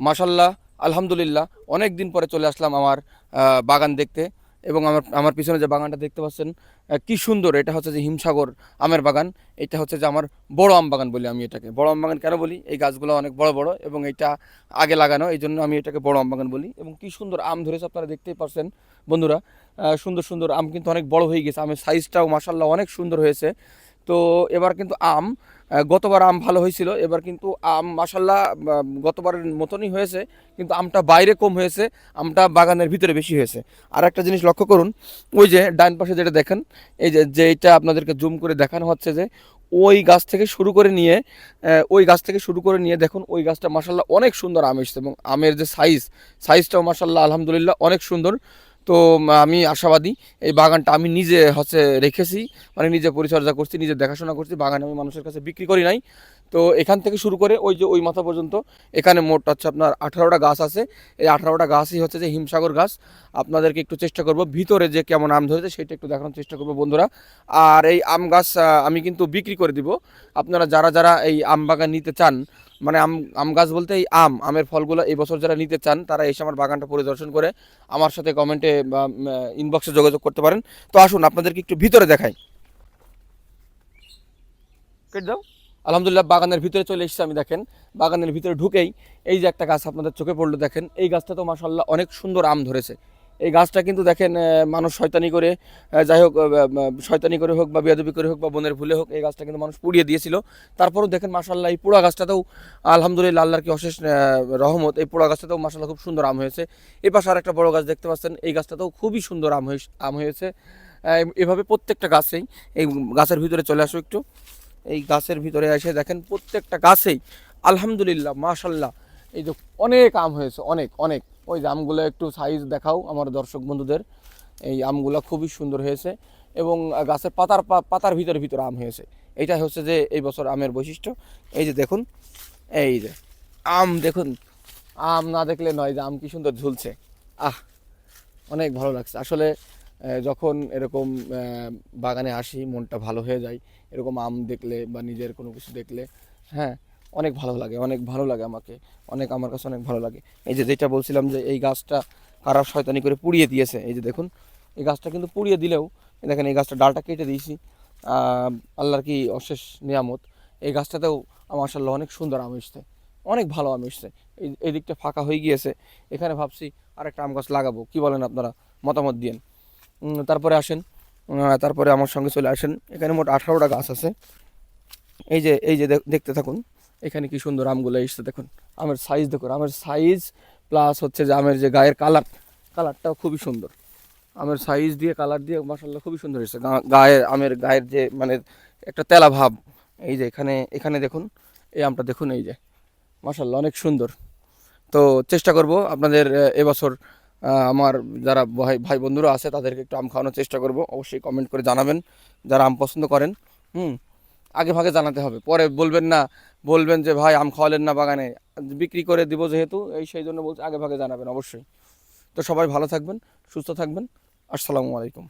মাশাল্লাহ, আলহামদুলিল্লাহ, অনেক দিন পরে চলে আসলাম আমার বাগান দেখতে এবং আমার আমার পিছনে যে বাগানটা দেখতে পাচ্ছেন কি সুন্দর, এটা হচ্ছে যে হিমসাগর আমের বাগান, এটা হচ্ছে যে আমার বড় আম বাগান বলি আমি এটাকে। বড় আম বাগান কেন বলি? এই গাছগুলো অনেক বড় বড় এবং এটা আগে লাগানো, এই জন্য আমি এটাকে বড় আম বাগান বলি এবং কি সুন্দর আম ধরেছে আপনারা দেখতেই পাচ্ছেন বন্ধুরা সুন্দর সুন্দর আম কিন্তু অনেক বড় হয়ে গেছে, আমের সাইজটাও মাসাল্লাহ অনেক সুন্দর হয়েছে। তো এবার কিন্তু আম গতবার আম ভালো হয়েছিল। এবার কিন্তু আম মাসাল্লাহ গতবারের মতনই হয়েছে, কিন্তু আমটা বাইরে কম হয়েছে, আমটা বাগানের ভিতরে বেশি হয়েছে। আর একটা জিনিস লক্ষ্য করুন, ওই যে ডান পাশে যেটা দেখেন, এই যে যেটা আপনাদেরকে জুম করে দেখানো হচ্ছে যে, ওই গাছ থেকে শুরু করে নিয়ে ওই গাছ থেকে শুরু করে নিয়ে দেখুন, ওই গাছটা মাসাল্লাহ অনেক সুন্দর আম এসছে এবং আমের যে সাইজ সাইজটাও মাসাল্লাহ আলহামদুলিল্লাহ অনেক সুন্দর। তো আমি আশাবাদী, এই বাগানটা আমি নিজে হচ্ছে রেখেছি মানে নিজে পরিচর্যা করছি, নিজে দেখাশোনা করছি, বাগান আমি মানুষের কাছে বিক্রি করি নাই। তো এখান থেকে শুরু করে ওই যে ওই মাথা পর্যন্ত, এখানে মোট হচ্ছে আপনার আঠারোটা গাছ আছে, এই আঠারোটা গাছই হচ্ছে যে হিমসাগর গাছ। আপনাদেরকে একটু চেষ্টা করব ভিতরে যে কেমন আম ধরেছে সেটা একটু দেখানোর চেষ্টা করব বন্ধুরা। আর এই আম গাছ আমি কিন্তু বিক্রি করে দিব। আপনারা যারা যারা এই আম বাগান নিতে চান মানে আম আম গাছ বলতে এই আম আমের ফলগুলো এই বছর যারা নিতে চান তারা এসে আমার বাগানটা পরিদর্শন করে আমার সাথে কমেন্টে বা ইনবক্সে যোগাযোগ করতে পারেন। তো আসুন আপনাদেরকে একটু ভিতরে দেখাই। কেটে দাও। আলহামদুলিল্লাহ বাগানের ভিতরে চলে এসেছি আমি দেখেন। বাগানের ভিতরে ঢুকেই এই যে একটা গাছ আপনাদের চোখে পড়ল দেখেন। এই গাছটা তো মাসাল্লাহ অনেক সুন্দর আম ধরেছে। এই গাছটা কিন্তু দেখেন মানুষ শয়তানি করে যাই হোক শয়তানি করে হোক বা বেয়াদবি করে হোক বা বনের ভুলে হোক, এই গাছটা কিন্তু মানুষ পুড়িয়ে দিয়েছিল। তারপরেও দেখেন মাসাল্লাহ এই পোড়া গাছটাতেও আলহামদুলিল্লাহ আল্লাহর কি অশেষ রহমত, এই পোড়া গাছটাতেও মাসাল্লাহ খুব সুন্দর আম হয়েছে। এই পাশে আর একটা বড় গাছ দেখতে পাচ্ছেন, এই গাছটাতেও খুবই সুন্দর আম আম হয়েছে। এভাবে প্রত্যেকটা গাছেই, এই গাছের ভিতরে চলে আসো একটু। এই গাছের ভিতরে এসে দেখেন, প্রত্যেকটা গাছেই আলহামদুলিল্লাহ মাশাল্লাহ এই যে অনেক আম হয়েছে, অনেক অনেক। ওই আমগুলো একটু সাইজ দেখাও আমার দর্শক বন্ধুদের। এই আমগুলো খুবই সুন্দর হয়েছে এবং গাছের পাতার পাতার ভিতরে ভিতরে আম হয়েছে। এইটা হচ্ছে যে এই বছর আমের বৈশিষ্ট্য। এই যে দেখুন, এই যে আম দেখুন। আম না দেখলে নয় যে আম কি সুন্দর ঝুলছে। আহ, অনেক ভালো লাগছে। আসলে যখন এরকম বাগানে আসি, মনটা ভালো হয়ে যায়। এরকম আম দেখলে বা নিজের কোনো কিছু দেখলে হ্যাঁ অনেক ভালো লাগে, অনেক ভালো লাগে আমাকে, অনেক আমার কাছে অনেক ভালো লাগে। এই যে যেটা বলছিলাম যে এই গাছটা কারা শয়তানি করে পুড়িয়ে দিয়েছে, এই যে দেখুন, এই গাছটা কিন্তু পুড়িয়ে দিলেও দেখেন, এই গাছটা ডালটা কেটে দিয়েছি আল্লাহর কি অশেষ নিয়ামত, এই গাছটাতেও আমার মাসাল্লাহ অনেক সুন্দর আম এসছে, অনেক ভালো আম এসছে, এই এই দিকটা ফাঁকা হয়ে গিয়েছে, এখানে ভাবছি আরেকটা আম গাছ লাগাবো, কি বলেন আপনারা, মতামত দিয়েন। তারপরে আসেন তারপরে আমার সঙ্গে চলে আসেন, এখানে মোট আঠারোটা গাছ আছে, এই যে এই যে দেখ- দেখতে থাকুন এখানে কি সুন্দর আমগুলো এসছে, দেখুন। আমের সাইজ দেখুন, আমের সাইজ প্লাস হচ্ছে যে আমের যে গায়ের কালার কালারটাও খুবই সুন্দর। আমের সাইজ দিয়ে কালার দিয়ে মাসাল্লাহ খুবই সুন্দর এসেছে। গায়ে আমের গায়ের যে মানে একটা তেলা ভাব, এই যে এখানে এখানে দেখুন, এই আমটা দেখুন, এই যে। মাসাল্লাহ অনেক সুন্দর। তো চেষ্টা করব আপনাদের এবছর আমার যারা ভাই ভাই বন্ধুরা আছে, তাদেরকে একটু আম খাওয়ানোর চেষ্টা করব। অবশ্যই কমেন্ট করে জানাবেন। যারা আম পছন্দ করেন, হুম আগে ভাগে জানাতে হবে। পরে বলবেন না, বলবেন যে ভাই আম খাওয়ালেন না বাগানে। বিক্রি করে দিব যেহেতু, এই সেই জন্য বলছি আগে ভাগে জানাবেন অবশ্যই। তো সবাই ভালো থাকবেন, সুস্থ থাকবেন। আসসালামু আলাইকুম।